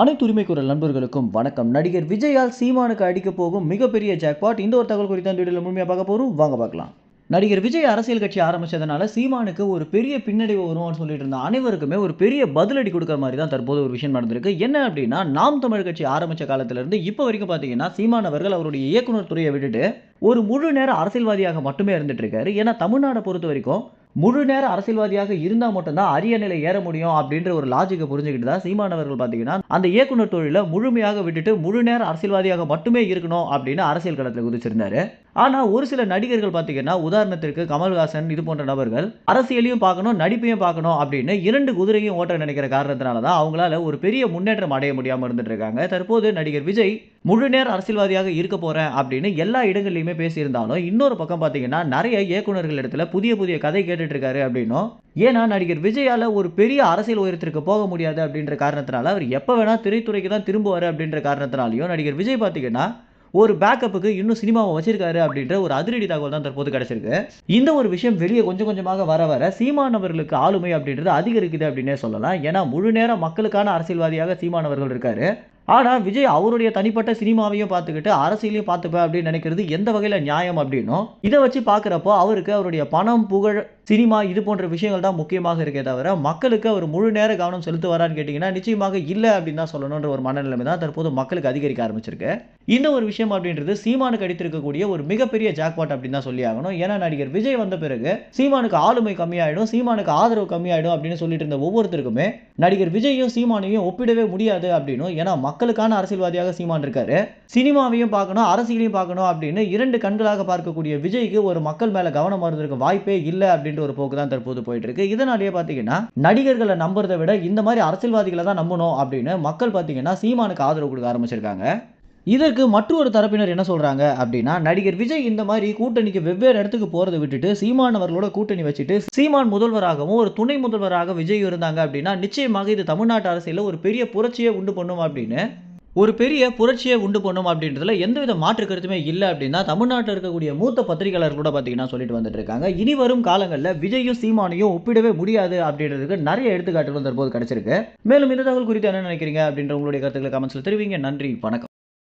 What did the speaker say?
அனைத்து உரிமை குரல் நண்பர்களுக்கும் வணக்கம். நடிகர் விஜயால் சீமானுக்கு அடிக்க போகும் மிகப்பெரிய ஜாக்பாட் இந்த ஒரு தகவல் குறித்து அந்த வீடியோவில் முழுமையாக பார்க்க போகிறோம் வாங்க பார்க்கலாம். நடிகர் விஜய் அரசியல் கட்சி ஆரம்பித்ததுனால சீமானுக்கு ஒரு பெரிய பின்னடைவு வரும்னு சொல்லிட்டு இருந்த அனைவருக்குமே ஒரு பெரிய பதிலடி கொடுக்குற மாதிரி தான் தற்போது ஒரு விஷயம் நடந்திருக்கு. என்ன அப்படின்னா நாம் தமிழ் கட்சி ஆரம்பித்த காலத்திலிருந்து இப்போ வரைக்கும் பார்த்தீங்கன்னா சீமான் அவர்கள் அவருடைய இயக்குனர் துறையை விட்டுட்டு ஒரு முழு நேர அரசியல்வாதியாக மட்டுமே இருந்துட்டு இருக்காரு. ஏன்னா தமிழ்நாடை பொறுத்த வரைக்கும் முழு நேர அரசியல்வாதியாக இருந்தால் மட்டும்தான் அரிய நிலை ஏற முடியும் அப்படின்ற ஒரு லாஜிக்கை புரிஞ்சுக்கிட்டு தான் சீமானவர்கள் பார்த்தீங்கன்னா அந்த இயக்குனர் தொழிலை முழுமையாக விட்டுட்டு முழு நேர அரசியல்வாதியாக மட்டுமே இருக்கணும் அப்படின்னு அரசியல் களத்தில் குதிச்சிருந்தாரு. ஆனால் ஒரு சில நடிகர்கள் பார்த்தீங்கன்னா உதாரணத்திற்கு கமல்ஹாசன் இது போன்ற நபர்கள் அரசியலையும் பார்க்கணும் நடிப்பையும் பார்க்கணும் அப்படின்னு இரண்டு குதிரையும் ஓட்ட நினைக்கிற காரணத்தினால தான் அவங்களால ஒரு பெரிய முன்னேற்றம் அடைய முடியாமல் இருந்துட்டு இருக்காங்க தற்போது நடிகர் விஜய் முழு நேர அரசியல்வாதியாக இருக்க போறேன் அப்படின்னு எல்லா இடங்கள்லையுமே பேசியிருந்தாலும் இன்னொரு பக்கம் பார்த்தீங்கன்னா நிறைய இயக்குனர்கள் இடத்துல புதிய புதிய கதை கேட்டுட்டு இருக்காரு அப்படின்னும். ஏன்னா நடிகர் விஜயால ஒரு பெரிய அரசியல் உயரத்திற்கு போக முடியாது அப்படின்ற காரணத்தினால அவர் எப்போ வேணா திரைத்துறைக்கு தான் திரும்புவார் அப்படின்ற காரணத்தினாலையும் நடிகர் விஜய் பார்த்தீங்கன்னா ஒரு பேக்கப்புக்கு இன்னும் சினிமாவை வச்சிருக்காரு அப்படின்ற ஒரு அதிரடி தகவல் தான் தற்போது கிடைச்சிருக்கு. இந்த ஒரு விஷயம் வெளியே கொஞ்சம் கொஞ்சமாக வர வர சீமானவர்களுக்கு ஆளுமை அப்படின்றது அதிகரிக்குது அப்படின்னே சொல்லலாம். ஏன்னா முழு நேரம் மக்களுக்கான அரசியல்வாதியாக சீமானவர்கள் இருக்காரு. ஆனால் விஜய் அவருடைய தனிப்பட்ட சினிமாவையும் பார்த்துக்கிட்டு அரசியலையும் பார்த்துப்பேன் அப்படின்னு நினைக்கிறது எந்த வகையில் நியாயம் அப்படின்னும் இதை வச்சு பார்க்குறப்போ அவருக்கு அவருடைய பணம் புகழ் சினிமா இது போன்ற விஷயங்கள் தான் முக்கியமாக இருக்கே தவிர மக்களுக்கு அவர் முழு நேர கவனம் செலுத்துவாரான்னு கேட்டிங்கன்னா நிச்சயமாக இல்லை அப்படின்னு தான் சொல்லணுன்ற ஒரு மனநிலைமை தான் தற்போது மக்களுக்கு அதிகரிக்க ஆரம்பிச்சிருக்கு. இந்த ஒரு விஷயம் அப்படின்றது சீமானுக்கு அடித்திருக்கக்கூடிய ஒரு மிகப்பெரிய ஜாக்பாட் அப்படின்னு தான் சொல்லி ஆகணும். ஏன்னா நடிகர் விஜய் வந்த பிறகு சீமானுக்கு ஆளுமை கம்மியாயிடும் சீமானுக்கு ஆதரவு கம்மியாயிடும் அப்படின்னு சொல்லிட்டு இருந்த ஒவ்வொருத்தருக்குமே நடிகர் விஜயும் சீமானையும் ஒப்பிடவே முடியாது அப்படின்னும். ஏன்னா மக்களுக்கான அரசியல்வாதியாக சீமான் இருக்காரு. சினிமாவையும் பார்க்கணும் அரசியலையும் பார்க்கணும் அப்படின்னு இரண்டு கண்களாக பார்க்கக்கூடிய விஜய்க்கு ஒரு மக்கள் மேல கவனம் வருவதற்கு வாய்ப்பே இல்லை அப்படின்னு அப்படின்ற ஒரு போக்கு தான் தற்போது போயிட்டு இருக்கு இதனாலேயே பார்த்தீங்கன்னா நடிகர்களை நம்புறதை விட இந்த மாதிரி அரசியல்வாதிகளை தான் நம்பணும் அப்படின்னு மக்கள் பார்த்தீங்கன்னா சீமானுக்கு ஆதரவு கொடுக்க ஆரம்பிச்சிருக்காங்க. இதற்கு மற்றொரு தரப்பினர் என்ன சொல்றாங்க அப்படின்னா நடிகர் விஜய் இந்த மாதிரி கூட்டணிக்கு வெவ்வேறு இடத்துக்கு போறதை விட்டுட்டு சீமான் அவர்களோட கூட்டணி வச்சுட்டு சீமான் முதல்வராகவும் ஒரு துணை முதல்வராக விஜய் இருந்தாங்க அப்படின்னா நிச்சயமாக இது தமிழ்நாட்டு அரசியலில் ஒரு பெரிய புரட்சியை உண்டு பண்ணும் அப்படின்னு ஒரு பெரிய புரட்சியை உண்டு பண்ணும் அப்படின்றதுல எந்தவித மாற்று கருத்துமே இல்லை அப்படின்னா தமிழ்நாட்டில் இருக்கக்கூடிய மூத்த பத்திரிகையாளர் கூட பார்த்தீங்கன்னா சொல்லிட்டு வந்துட்டு இருக்காங்க. இனி வரும் காலங்களில் விஜயும் சீமானையும் ஒப்பிடவே முடியாது அப்படின்றதுக்கு நிறைய எடுத்துக்காட்டுகள் தற்போது கிடைச்சிருக்கு. மேலும் இந்த தகவல் குறித்து என்ன நினைக்கிறீங்க அப்படின்ற உங்களுடைய கருத்துக்களை கமெண்ட்ஸில் தெரிவிங்க. நன்றி வணக்கம்.